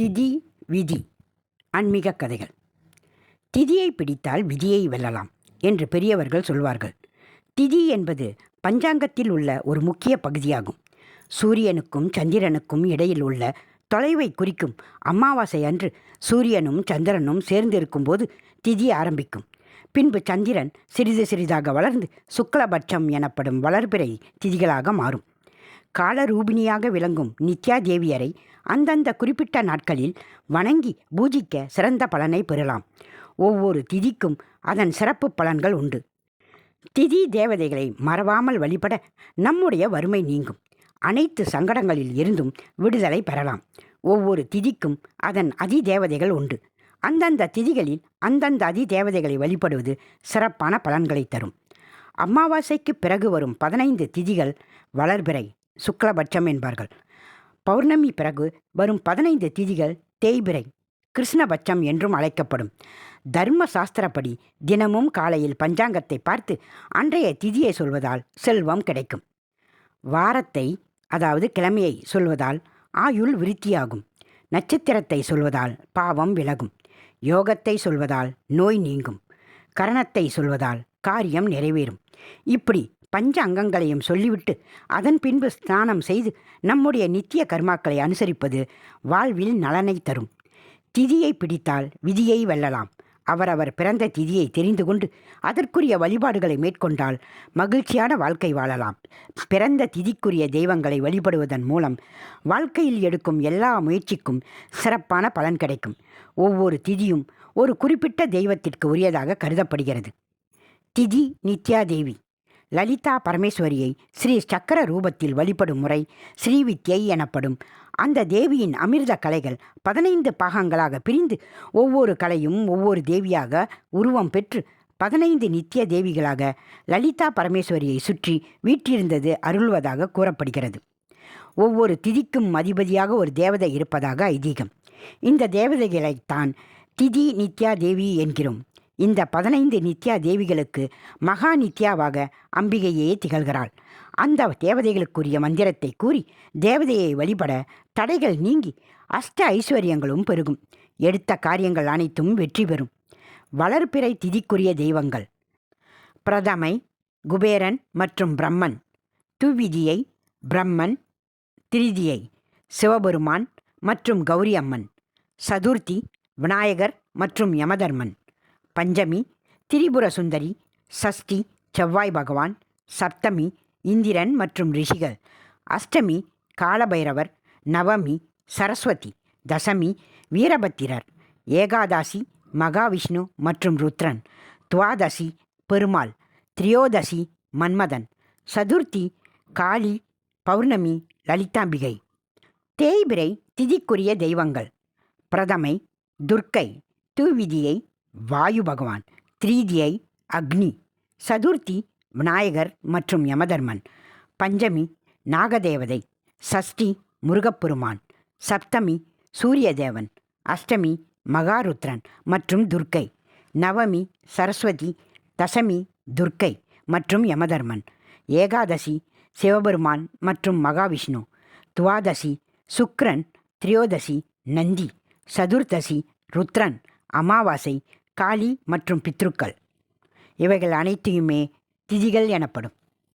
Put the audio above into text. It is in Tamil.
திதி விதி ஆன்மீக கதைகள். திதியை பிடித்தால் விதியை வெல்லலாம் என்று பெரியவர்கள் சொல்வார்கள். திதி என்பது பஞ்சாங்கத்தில் உள்ள ஒரு முக்கிய பகுதியாகும். சூரியனுக்கும் சந்திரனுக்கும் இடையில் உள்ள தொலைவை குறிக்கும் அமாவாசை அன்று சூரியனும் சந்திரனும் சேர்ந்திருக்கும் போது திதி ஆரம்பிக்கும். பின்பு சந்திரன் சிறிது சிறிதாக வளர்ந்து சுக்லபட்சம் எனப்படும் வளர்பிறை திதிகளாக மாறும். காலரூபிணியாக விளங்கும் நித்யா தேவியரை அந்தந்த குறிப்பிட்ட நாட்களில் வணங்கி பூஜிக்க சிறந்த பலனை பெறலாம். ஒவ்வொரு திதிக்கும் அதன் சிறப்பு பலன்கள் உண்டு. திதி தேவதைகளை மறவாமல் வழிபட நம்முடைய வறுமை நீங்கும். அனைத்து சங்கடங்களில் இருந்தும் விடுதலை பெறலாம். ஒவ்வொரு திதிக்கும் அதன் அதி தேவதைகள் உண்டு. அந்தந்த திதிகளில் அந்தந்த அதி தேவதைகளை வழிபடுவது சிறப்பான பலன்களை தரும். அமாவாசைக்கு பிறகு வரும் பதினைந்து திதிகள் வளர்பிறை. சுக்லபட்சம் என்பார்கள். பௌர்ணமி பிறகு வரும் பதினைந்து திதிகள் தேய்பிறை கிருஷ்ணபட்சம் என்றும் அழைக்கப்படும். தர்ம சாஸ்திரப்படி தினமும் காலையில் பஞ்சாங்கத்தை பார்த்து அன்றைய திதியை சொல்வதால் செல்வம் கிடைக்கும். வாரத்தை அதாவது கிழமையை சொல்வதால் ஆயுள் விருத்தியாகும். நட்சத்திரத்தை சொல்வதால் பாவம் விலகும். யோகத்தை சொல்வதால் நோய் நீங்கும். கரணத்தை சொல்வதால் காரியம் நிறைவேறும். இப்படி பஞ்ச அங்கங்களையும் சொல்லிவிட்டு அதன் பின்பு ஸ்நானம் செய்து நம்முடைய நித்திய கர்மாக்களை அனுசரிப்பது வாழ்வில் நலனை தரும். திதியை பிடித்தால் விதியை வெல்லலாம். அவரவர் பிறந்த திதியை தெரிந்து கொண்டு அதற்குரிய வழிபாடுகளை மேற்கொண்டால் மகிழ்ச்சியான வாழ்க்கை வாழலாம். பிறந்த திதிக்குரிய தெய்வங்களை வழிபடுவதன் மூலம் வாழ்க்கையில் எடுக்கும் எல்லா முயற்சிக்கும் சிறப்பான பலன் கிடைக்கும். ஒவ்வொரு திதியும் ஒரு குறிப்பிட்ட தெய்வத்திற்கு உரியதாக கருதப்படுகிறது. திதி நித்யா தேவி லலிதா பரமேஸ்வரியை ஸ்ரீ சக்கர ரூபத்தில் வழிபடும் முறை ஸ்ரீவித்யை எனப்படும். அந்த தேவியின் அமிர்த கலைகள் பதினைந்து பாகங்களாக பிரிந்து ஒவ்வொரு கலையும் ஒவ்வொரு தேவியாக உருவம் பெற்று பதினைந்து நித்திய தேவிகளாக லலிதா பரமேஸ்வரியை சுற்றி வீற்றிருந்தது அருள்வதாக கூறப்படுகிறது. ஒவ்வொரு திதிக்கும் அதிபதியாக ஒரு தேவதை இருப்பதாக ஐதீகம். இந்த தேவதைகளைத்தான் திதி நித்யா தேவி என்கிறோம். இந்த பதினைந்து நித்யா தேவிகளுக்கு மகா நித்யாவாக அம்பிகையே திகழ்கிறாள். அந்த தேவதைகளுக்குரிய மந்திரத்தை கூறி தேவதையை வழிபட தடைகள் நீங்கி அஷ்ட ஐஸ்வர்யங்களும் பெருகும். எடுத்த காரியங்கள் அனைத்தும் வெற்றி பெறும். வளர்பிறை திதிக்குரிய தெய்வங்கள். பிரதமை குபேரன் மற்றும் பிரம்மன். துவிதியை பிரம்மன் திரிதியை சிவபெருமான் மற்றும் கௌரி அம்மன். சதுர்த்தி விநாயகர் மற்றும் யமதர்மன். பஞ்சமி திரிபுர சுந்தரி சஷ்டி செவ்வாய் பகவான் சப்தமி இந்திரன் மற்றும் ரிஷிகள். அஷ்டமி காலபைரவர் நவமி சரஸ்வதி தசமி வீரபத்திரர் ஏகாதாசி மகாவிஷ்ணு மற்றும் ருத்ரன். துவாதசி பெருமாள். திரியோதசி மன்மதன். சதுர்த்தி காளி பௌர்ணமி லலிதாம்பிகை. தேய்பிரை திதிக்குரிய தெய்வங்கள். பிரதமை துர்க்கை. தூவிதியை வாயு பகவான் திரீதியை அக்னி சதுர்த்தி விநாயகர் மற்றும் யமதர்மன் பஞ்சமி நாகதேவதை சஷ்டி முருகப்பெருமான் சப்தமி சூரியதேவன் அஷ்டமி மகாருத்ரன் மற்றும் துர்க்கை நவமி சரஸ்வதி தசமி துர்க்கை மற்றும் யமதர்மன் ஏகாதசி சிவபெருமான் மற்றும் மகாவிஷ்ணு துவாதசி சுக்ரன் திரியோதசி நந்தி சதுர்தசி ருத்ரன் அமாவாசை காளி மற்றும் பித்ருக்கள். இவைகள் அனைத்தையுமே திதிகள் எனப்படும்.